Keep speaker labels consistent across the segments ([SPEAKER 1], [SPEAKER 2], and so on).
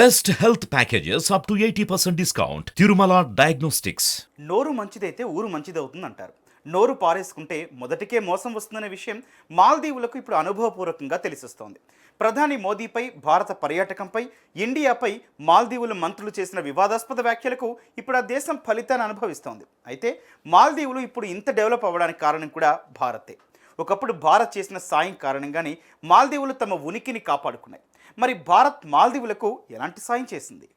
[SPEAKER 1] Best health packages up to eighty percent discount. Tirumala diagnostics
[SPEAKER 2] నోరు మంచిదైతే ఊరు మంచిదవుతుంది అంటారు నోరు పారేసుకుంటే మొదటికే మోసం వస్తుందనే విషయం మాల్దీవులకు ఇప్పుడు అనుభవపూర్వకంగా తెలిసిస్తోంది. ప్రధాని మోదీపై భారత పర్యాటకంపై ఇండియాపై మాల్దీవుల మంత్రులు చేసిన వివాదాస్పద వ్యాఖ్యలకు ఇప్పుడు ఆ దేశం ఫలితాన్ని అనుభవిస్తోంది. అయితే మాల్దీవులు ఇప్పుడు ఇంత డెవలప్ అవ్వడానికి కారణం కూడా భారతే. ఒకప్పుడు భారత్ చేసిన సాయం కారణంగానే మాల్దీవులు తమ ఉనికిని కాపాడుకున్నాయి. మరి భారత్ మాల్దీవులకు ఎలాంటి సాయం చేసింది?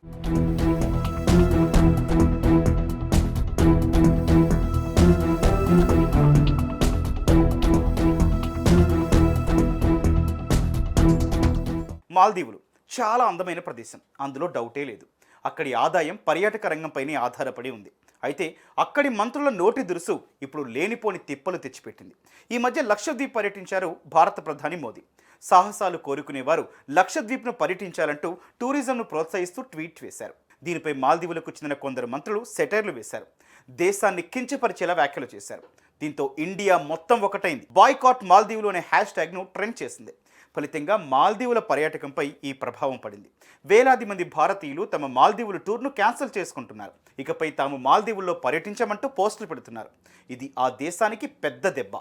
[SPEAKER 2] మాల్దీవులు చాలా అందమైన ప్రదేశం. అందులో డౌటే లేదు. అక్కడి ఆదాయం పర్యాటక రంగంపైనే ఆధారపడి ఉంది. అయితే అక్కడి మంత్రుల నోటి దురుసు ఇప్పుడు లేనిపోని తిప్పలు తెచ్చిపెట్టింది. ఈ మధ్య లక్షద్వీప్ పర్యటించారు భారత ప్రధాని మోదీ. సాహసాలు కోరుకునేవారు. లక్షద్వీప్ను పర్యటించాలంటూ టూరిజంను ప్రోత్సహిస్తూ ట్వీట్ వేశారు. దీనిపై మాల్దీవులకు చెందిన కొందరు మంత్రులు సెటైర్లు వేశారు. దేశాన్ని కించపరిచేలా వ్యాఖ్యలు చేశారు. దీంతో ఇండియా మొత్తం ఒకటైంది. బాయ్కాట్ మాల్దీవులు అనే హ్యాష్ ట్యాగ్ను ట్రెండ్ చేసింది. ఫలితంగా మాల్దీవుల పర్యాటకంపై ఈ ప్రభావం పడింది. వేలాది మంది భారతీయులు తమ మాల్దీవుల టూర్ను క్యాన్సిల్ చేసుకుంటున్నారు. ఇకపై తాము మాల్దీవుల్లో పర్యటించమంటూ పోస్టులు పెడుతున్నారు. ఇది ఆ దేశానికి పెద్ద దెబ్బ.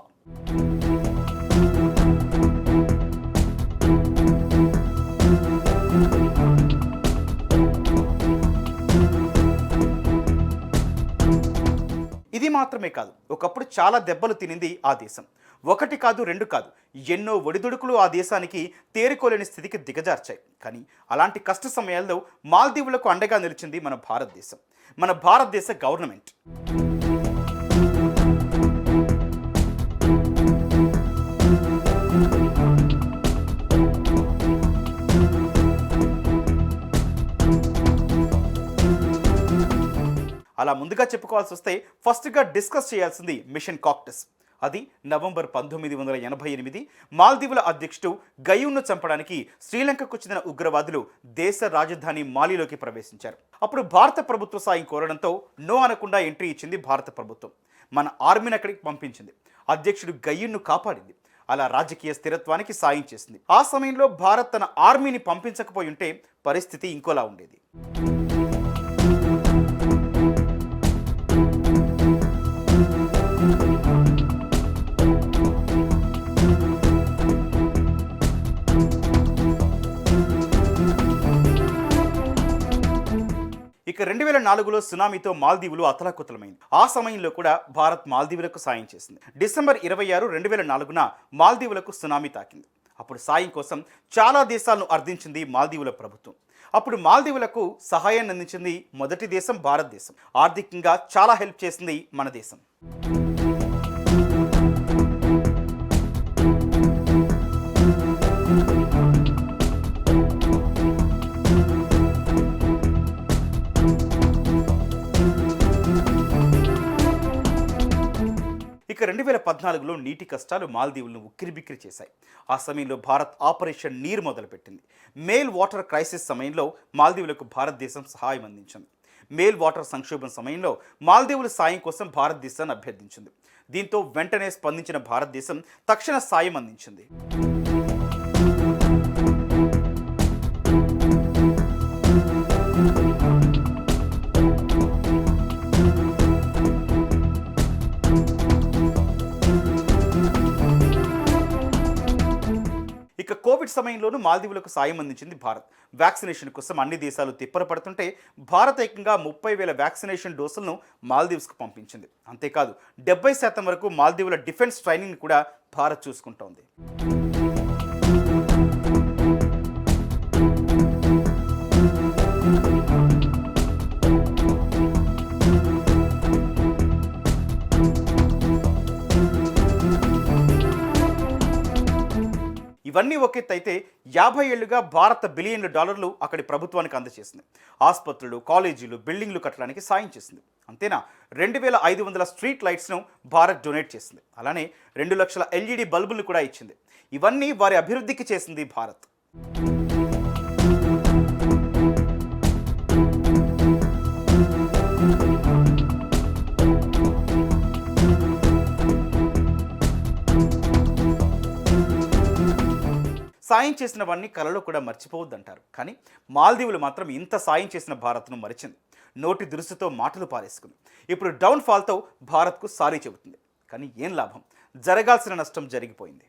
[SPEAKER 2] మాత్రమే కాదు ఒకప్పుడు చాలా దెబ్బలు తినింది ఆ దేశం. ఒకటి కాదు రెండు కాదు ఎన్నో ఒడిదుడుకులు ఆ దేశానికి తేరుకోలేని స్థితికి దిగజార్చాయి. కానీ అలాంటి కష్ట సమయాల్లో మాల్దీవులకు అండగా నిలిచింది మన భారతదేశం. మన భారతదేశ గవర్నమెంట్. అలా ముందుగా చెప్పుకోవాల్సి వస్తే ఫస్ట్గా డిస్కస్ చేయాల్సింది మిషన్ కాక్టస్. అది నవంబర్ పంతొమ్మిది వందల ఎనభై ఎనిమిది మాల్దీవుల అధ్యక్షుడు గయూన్ను చంపడానికి శ్రీలంకకు చెందిన ఉగ్రవాదులు దేశ రాజధాని మాలిలోకి ప్రవేశించారు. అప్పుడు భారత ప్రభుత్వ సాయం కోరడంతో నో అనకుండా ఎంట్రీ ఇచ్చింది భారత ప్రభుత్వం. మన ఆర్మీని అక్కడికి పంపించింది. అధ్యక్షుడు గయ్యున్ను కాపాడింది. అలా రాజకీయ స్థిరత్వానికి సాయం చేసింది. ఆ సమయంలో భారత్ తన ఆర్మీని పంపించకపోయి ఉంటే పరిస్థితి ఇంకోలా ఉండేది. ఇక రెండు వేల నాలుగులో సునామీతో మాల్దీవులు అతలాకుతలమైంది. ఆ సమయంలో కూడా భారత్ మాల్దీవులకు సాయం చేసింది. డిసెంబర్ ఇరవై ఆరు రెండు వేల నాలుగున మాల్దీవులకు సునామీ తాకింది. అప్పుడు సాయం కోసం చాలా దేశాలను అర్థించింది మాల్దీవుల ప్రభుత్వం. అప్పుడు మాల్దీవులకు సహాయాన్ని అందించింది మొదటి దేశం భారతదేశం. ఆర్థికంగా చాలా హెల్ప్ చేసింది మన దేశం. రెండు వేల పద్నాలుగులో నీటి కష్టాలు మాల్దీవులను ఉక్కిరిబిక్కిరి చేశాయి. ఆ సమయంలో భారత్ ఆపరేషన్ నీరు మొదలుపెట్టింది. మేల్ వాటర్ క్రైసిస్ సమయంలో మాల్దీవులకు భారతదేశం సహాయం అందించింది. మేల్ వాటర్ సంక్షోభం సమయంలో మాల్దీవుల సాయం కోసం భారతదేశాన్ని అభ్యర్థించింది. దీంతో వెంటనే స్పందించిన భారతదేశం తక్షణ సాయం అందించింది. కోవిడ్ సమయంలోనూ మాల్దీవులకు సాయం అందించింది భారత్. వ్యాక్సినేషన్ కోసం అన్ని దేశాలు తిప్పరపడుతుంటే భారత్ ఏకంగా ముప్పై వేల వ్యాక్సినేషన్ డోసులను మాల్దీవ్స్కు పంపించింది. అంతేకాదు డెబ్బై శాతం వరకు మాల్దీవుల డిఫెన్స్ ట్రైనింగ్ కూడా భారత్ చూసుకుంటోంది. ఇవన్నీ ఒక అయితే యాభై ఏళ్ళుగా భారత బిలియన్ల డాలర్లు అక్కడి ప్రభుత్వానికి అందజేసింది. ఆసుపత్రులు కాలేజీలు బిల్డింగ్లు కట్టడానికి సాయం చేసింది. అంతేనా? రెండు వేల ఐదు వందల స్ట్రీట్ లైట్స్ను భారత్ డొనేట్ చేసింది. అలానే రెండు లక్షల ఎల్ఈడి బల్బులు కూడా ఇచ్చింది. ఇవన్నీ వారి అభివృద్ధికి చేసింది భారత్. సాయం చేసిన వాడిని కలలో కూడా మర్చిపోవద్దంటారు. కానీ మాల్దీవులు మాత్రం ఇంత సాయం చేసిన భారత్ను మరిచింది. నోటి దురుసుతో మాటలు పారేసుకుంది. ఇప్పుడు డౌన్ఫాల్తో భారత్కు సారీ చెబుతుంది. కానీ ఏం లాభం? జరగాల్సిన నష్టం జరిగిపోయింది.